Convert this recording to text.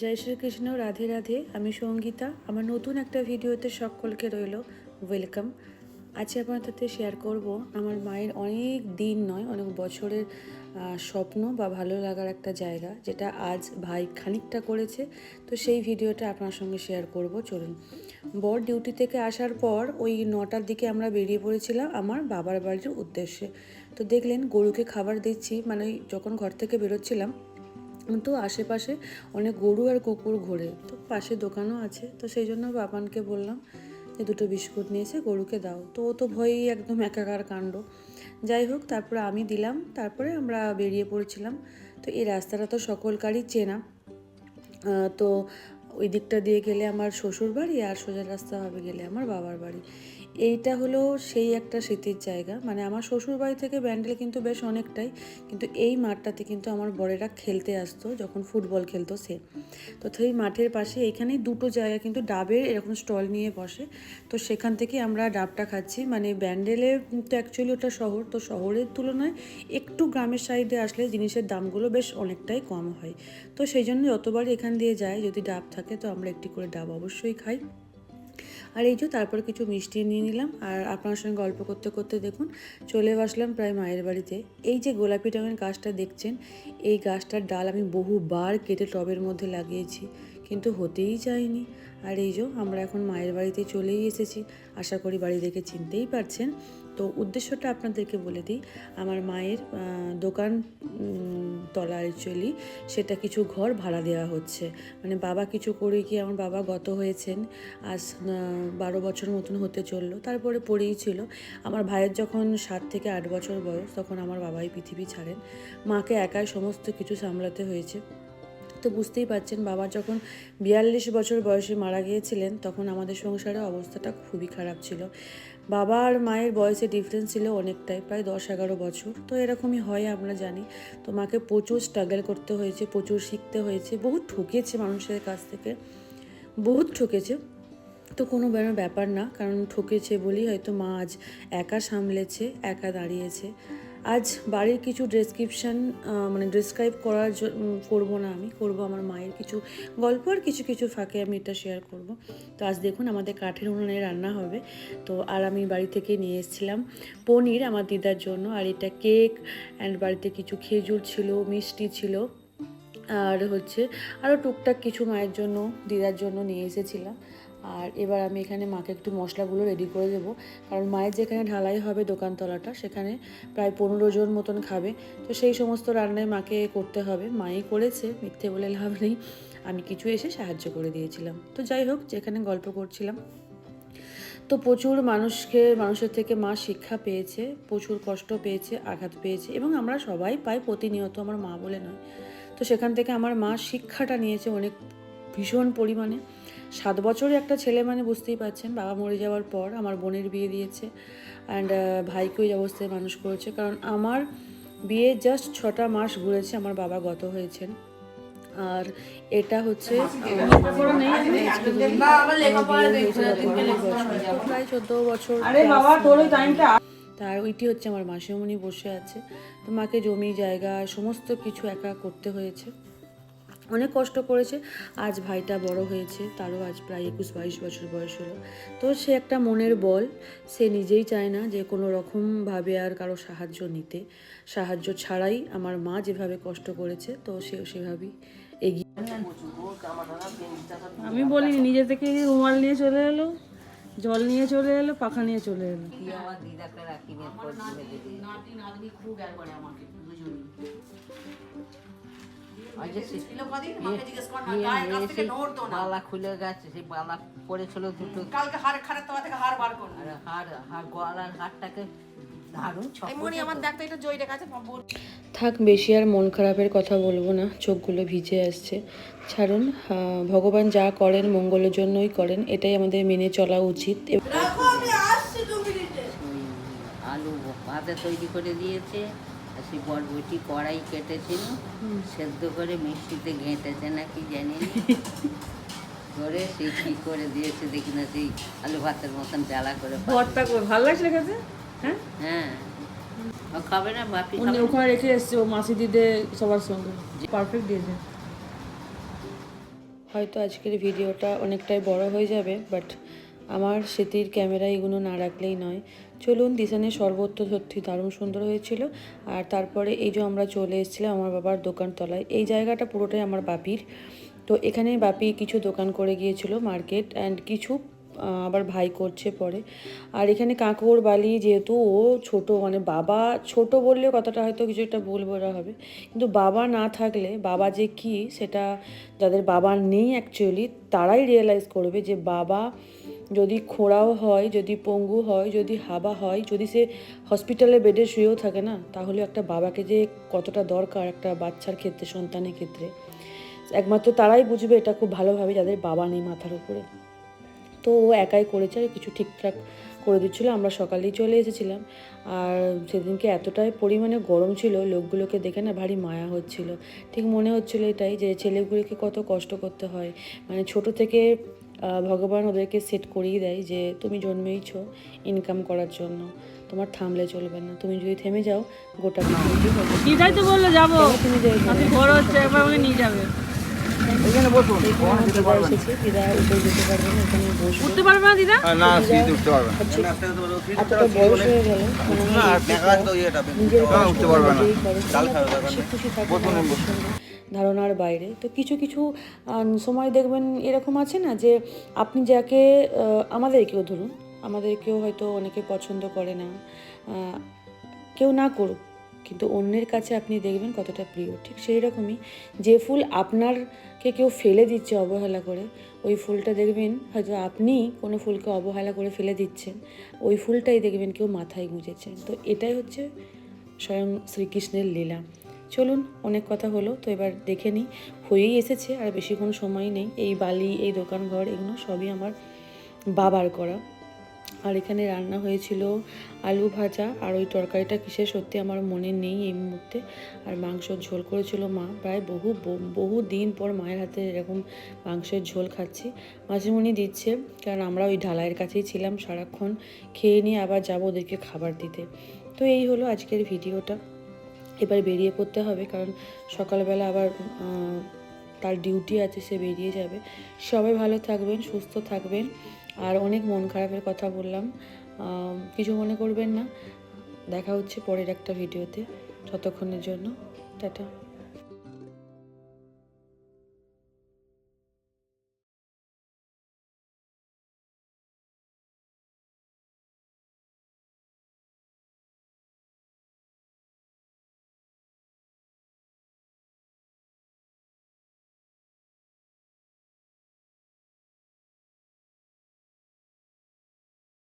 জয় শ্রীকৃষ্ণ রাধে রাধে। আমি সঙ্গীতা। আমার নতুন একটা ভিডিওতে সকলকে রইল। ওয়েলকাম আজকে আপনার সাথে শেয়ার করব। আমার মায়ের অনেক দিন নয়, অনেক বছরের স্বপ্ন বা ভালো লাগার একটা জায়গা, যেটা আজ ভাই খানিকটা করেছে। তো সেই ভিডিওটা আপনার সঙ্গে শেয়ার করব। চলুন। বর ডিউটি থেকে আসার পর ওই নটার দিকে আমরা বেরিয়ে পড়েছিলাম আমার বাবার বাড়ির উদ্দেশ্যে। তো দেখলেন গরুকে খাবার দিচ্ছি মানে যখন ঘর থেকে বেরোচ্ছিলাম তো আশেপাশে অনেক গরু আর কুকুর ঘোরে। তো পাশে দোকানও আছে। তো সেই জন্য বাবানকে বললাম যে দুটো বিস্কুট নিয়ে এসে গরুকে দাও। তো ও তো ভয়ই একদম একাকার কাণ্ড। যাই হোক, তারপরে আমি দিলাম, তারপরে আমরা বেরিয়ে পড়েছিলাম। তো এই রাস্তাটা তো সকলকারই চেনা। তো ওই দিকটা দিয়ে গেলে আমার শ্বশুর বাড়ি আর সোজা রাস্তা হবে গেলে আমার বাবার বাড়ি। এইটা হলো সেই একটা স্মৃতির জায়গা। মানে আমার শ্বশুর বাড়ি থেকে ব্যান্ডেল কিন্তু বেশ অনেকটাই। কিন্তু এই মাঠটাতে কিন্তু আমার বড়েরা খেলতে আসতো, যখন ফুটবল খেলতো সে। তো সেই মাঠের পাশে এইখানেই দুটো জায়গা কিন্তু ডাবের এরকম স্টল নিয়ে বসে। তো সেখান থেকে আমরা ডাবটা খাচ্ছি। মানে ব্যান্ডেলে তো অ্যাকচুয়ালি ওটা শহর। তো শহরের তুলনায় একটু গ্রামের সাইডে আসলে জিনিসের দামগুলো বেশ অনেকটাই কম হয়। তো সেই জন্য যতবার এখান দিয়ে যায়, যদি ডাব থাকে তো আমরা একটি করে ডাব অবশ্যই খাই। আর এই যে তারপর কিছু মিষ্টি নিয়ে নিলাম। আর আপনার সঙ্গে গল্প করতে করতে দেখুন, চলে আসলাম প্রায় মায়ের বাড়িতে। এই যে গোলাপি রঙের গাছটা দেখছেন, এই গাছটার ডাল আমি বহুবার কেটে টবের মধ্যে লাগিয়েছি। কিন্তু হতেই চায়নি আর এই যে আমরা এখন মায়ের বাড়িতে চলেই এসেছি। আশা করি বাড়ি দেখে চিনতেই পারছেন। তো উদ্দেশ্যটা আপনাদেরকে বলে দিই। আমার মায়ের দোকান তলা অ্যাকচুয়ালি সেটা কিছু ঘর ভাড়া দেওয়া হচ্ছে। মানে বাবা কিছু করে কি আমার বাবা গত হয়েছেন। আজ বারো বছর মতন হতে চলল। তারপরে পড়েই ছিল। আমার ভাইয়ের যখন সাত থেকে আট বছর বয়স, তখন আমার বাবাই পৃথিবী ছাড়েন। মাকে একাই সমস্ত কিছু সামলাতে হয়েছে। তো বুঝতেই পারছেন, বাবা যখন বিয়াল্লিশ বছর বয়সে মারা গিয়েছিলেন, তখন আমাদের সংসারের অবস্থাটা খুবই খারাপ ছিল। বাবা আর মায়ের বয়সে ডিফারেন্স ছিল অনেকটাই, প্রায় দশ এগারো বছর। তো এরকমই হয়, আমরা জানি। তো মাকে প্রচুর স্ট্রাগল করতে হয়েছে, প্রচুর শিখতে হয়েছে, বহুত ঠকেছে মানুষের কাছ থেকে। বহুত ঠকেছে। তো কোনো ব্যাপার না, কারণ ঠকেছে বলেই হয়তো মা আজ একা সামলেছে, একা দাঁড়িয়েছে। আজ বাড়ির কিছু ডেসক্রিপশান মানে ডিসক্রাইব করার করব না আমি, করব আমার মায়ের কিছু গল্প আর কিছু কিছু ফাঁকে আমি এটা শেয়ার করব। তো আজ দেখুন আমাদের কাঠের উনুনে রান্না হবে। তো আর আমি বাড়ি থেকে নিয়ে এসেছিলাম পনির আমার দিদার জন্য, আর এটা কেক অ্যান্ড বাড়িতে কিছু খেজুর ছিল, মিষ্টি ছিল। আর হচ্ছে আরও টুকটাক কিছু মায়ের জন্য, দিদার জন্য নিয়ে এসেছিলাম। আর এবার আমি এখানে মাকে একটু মশলাগুলো রেডি করে দেবো। কারণ মায়ের যেখানে ঢালাই হবে দোকানতলাটা, সেখানে প্রায় পনেরো জন মতন খাবে। তো সেই সমস্ত রান্নায় মাকে করতে হবে। মাই করেছে, মিথ্যে বলে লাভ নেই। আমি কিছু এসে সাহায্য করে দিয়েছিলাম। তো যাই হোক, যেখানে গল্প করছিলাম। তো প্রচুর মানুষকে, মানুষের থেকে মা শিক্ষা পেয়েছে, প্রচুর কষ্ট পেয়েছে, আঘাত পেয়েছে এবং আমরা সবাই পাই প্রতিনিয়ত, আমার মা বলে নয়। তো সেখান থেকে আমার মা শিক্ষাটা নিয়েছে অনেক ভীষণ পরিমাণে। সাত বছরের একটা ছেলে মানে বুঝতেই পারছেন বাবা মরে যাওয়ার পর আমার বোনের বিয়ে দিয়েছে অ্যান্ড ভাইকে ওই অবস্থায় মানুষ করেছে। কারণ আমার বিয়ে জাস্ট ছটা মাস ঘুরেছে আমার বাবা গত হয়েছেন। আর এটা হচ্ছে বছর, প্রায় চোদ্দ বছর তার ওইটি হচ্ছে আমার মাসিমণি বসে আছে। তো মাকে জমি জায়গা সমস্ত কিছু একা করতে হয়েছে। অনেক কষ্ট করেছে। আজ ভাইটা বড় হয়েছে তারও আজ প্রায় একুশ বাইশ বছর বয়স হলো। তো সে একটা মনের বল সে নিজেই চায় না যে কোনো রকমভাবে আর কারও সাহায্য নিতে। সাহায্য ছাড়াই আমার মা যেভাবে কষ্ট করেছে তো সেও সেভাবেই এগিয়ে আমি বলি নিজে থেকে রুমাল নিয়ে চলে এলো জল নিয়ে চলে এলো পাখা নিয়ে চলে এলো। আমার দিদাকে রাখি বালা খুলে গেছে সেই বালা পড়েছিল দুটো। কালকে হাড় খাড়ের তোমার থেকে বার গলার মনি বেশি আর মন খারাপের কথা বলব না চোখগুলো ভিজে আসছে। ছাড়ুন ভগবান যা করেন মঙ্গলের জন্যই করেন এটাই আমাদের মেনে চলা উচিত। আলু ভাতে তৈরি করে দিয়েছে। সেই বরবটি কড়াই কেটেছিল। সেদ্ধ করে মিষ্টিতে ঘেঁটেছে নাকি জানি করে সেই কি করে দিয়েছে দেখি না সেই আলু ভাতের মতন জ্বালা করে ভর্তা করে ভালো লাগছিল খেতে? হ্যাঁ? হ্যাঁ। ও খাবে না বাপি উনি ওখানে রেখে এসছে ও মাসি দিদে সবার সঙ্গে। পারফেক্ট দিয়েছে। হয়তো আজকের ভিডিওটা অনেকটাই বড় হয়ে যাবে বাট আমার স্মৃতির ক্যামেরা এগুলো না রাখলেই নয়। চলুন দিশানের শরবত তো সত্যি দারুণ সুন্দর হয়েছিল। আর তারপরে এই যে আমরা চলে এসেছিলাম আমার বাবার দোকান তলায় এই জায়গাটা পুরোটাই আমার বাপির। তো এখানে বাপি কিছু দোকান করে গিয়েছিল মার্কেট অ্যান্ড কিছু আবার ভাই করছে পরে। আর এখানে কাঁকড় বালি যেহেতু ও ছোট মানে বাবা ছোট বললেও কথাটা হয়তো কিছু একটা ভুল বলা হবে। কিন্তু বাবা না থাকলে, বাবা যে কি, সেটা যাদের বাবা নেই অ্যাকচুয়ালি তারাই রিয়েলাইজ করবে যে বাবা যদি খোঁড়াও হয়, যদি পঙ্গু হয়, যদি হাবা হয়, যদি সে হসপিটালে বেডে শুয়েও থাকে না, তাহলে একটা বাবাকে যে কতটা দরকার একটা বাচ্চার ক্ষেত্রে, সন্তানের ক্ষেত্রে। একমাত্র তারাই বুঝবে এটা খুব ভালোভাবে, যাদের বাবা নেই মাথার উপরে। তো ও একাই করেছে আর কিছু ঠিকঠাক করে দিচ্ছিল আমরা সকালেই চলে এসেছিলাম। আর সেদিনকে এতটাই পরিমাণে গরম ছিল লোকগুলোকে দেখে না ভারী মায়া হচ্ছিল। ঠিক মনে হচ্ছিল এটাই যে ছেলেগুলোকে কত কষ্ট করতে হয়। মানে ছোট থেকে ভগবান ওদেরকে সেট করিয়ে দেয় যে তুমি জন্মেইছো ইনকাম করার জন্য। তোমার থামলে চলবে না। তুমি যদি থেমে যাও গোটা বলল যাব। তুমি যাই আমি বড় হচ্ছে একবার আমাকে নিয়ে যাবে। এসেছে। দিদা উপরে যেতে পারবে না এখানে বসবো। উঠতে পারবে না দিদা? না সিঁড়িতে উঠতে পারবে না। এতটা বয়স হয়ে গেল আর দেখা তো ইয়েটা নিজের উঠতে পারবে না। নিজেই করে। ডাল খাবে দরকার খুশি থাকে ধারণার বাইরে। তো কিছু কিছু সময় দেখবেন এরকম আছে না যে আপনি যাকে আহ, আমাদেরকেও ধরুন আমাদেরকেও হয়তো অনেকে পছন্দ করে না কেউ না করুক কিন্তু অন্যের কাছে আপনি দেখবেন কতটা প্রিয়। ঠিক সেই রকমই যে ফুল আপনারকে কেউ ফেলে দিচ্ছে অবহেলা করে, ওই ফুলটা দেখবেন হয়তো আপনি কোনো ফুলকে অবহেলা করে ফেলে দিচ্ছেন, ওই ফুলটাই দেখবেন কেউ মাথায় গুঁজেছেন। তো এটাই হচ্ছে স্বয়ং শ্রীকৃষ্ণের লীলা। চলুন অনেক কথা হলো, তো এবার দেখে নিই, হয়েই এসেছে, আর বেশিক্ষণ সময় নেই। এই বালি, এই দোকানঘর, এগুলো সবই আমার বাবার করা। আর এখানে রান্না হয়েছিল আলু ভাজা আর ওই তরকারিটা কিসের সত্যি আমার মনে নেই এই মুহূর্তে। আর মাংসর ঝোল করেছিল মা। প্রায় বহু বহু দিন পর মায়ের হাতে এরকম মাংসের ঝোল খাচ্ছি। মাঝিমণি দিচ্ছে, কারণ আমরা ওই ঢালাইয়ের কাছেই ছিলাম সারাক্ষণ। খেয়ে নিয়ে আবার যাব ওদেরকে খাবার দিতে। তো এই হলো আজকের ভিডিওটা। এবার বেরিয়ে পড়তে হবে, কারণ সকালবেলা আবার তার ডিউটি আছে, সে বেরিয়ে যাবে। সবাই ভালো থাকবেন, সুস্থ থাকবেন। আর অনেক মন খারাপের কথা বললাম। কিছু মনে করবেন না। দেখা হচ্ছে পরের একটা ভিডিওতে। ততক্ষণের জন্য, টাটা।